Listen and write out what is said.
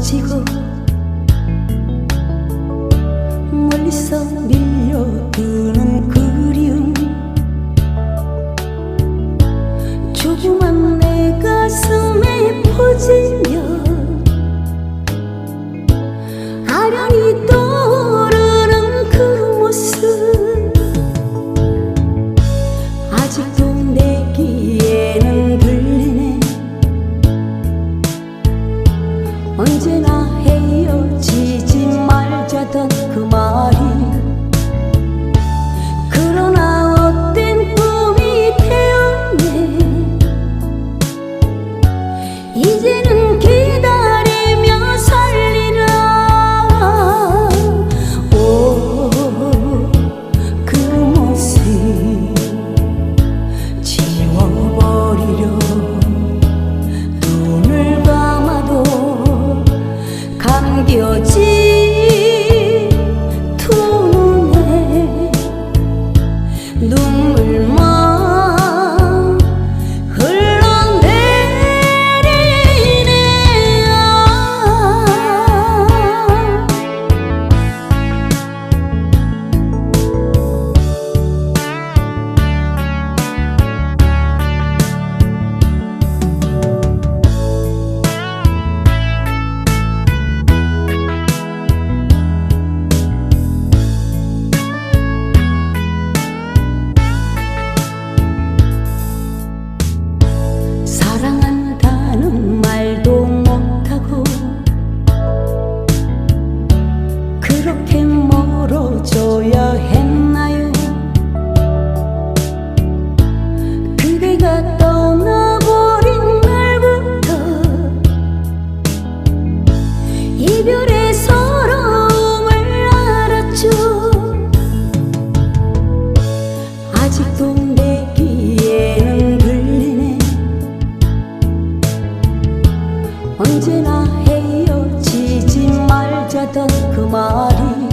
지고 멀리서 밀려드는 그리움. 조그만 내 가슴에 퍼진 별의 서러움을 알았죠. 아직도 내 귀에는 들리네. 언제나 헤어지지 말자던 그 말이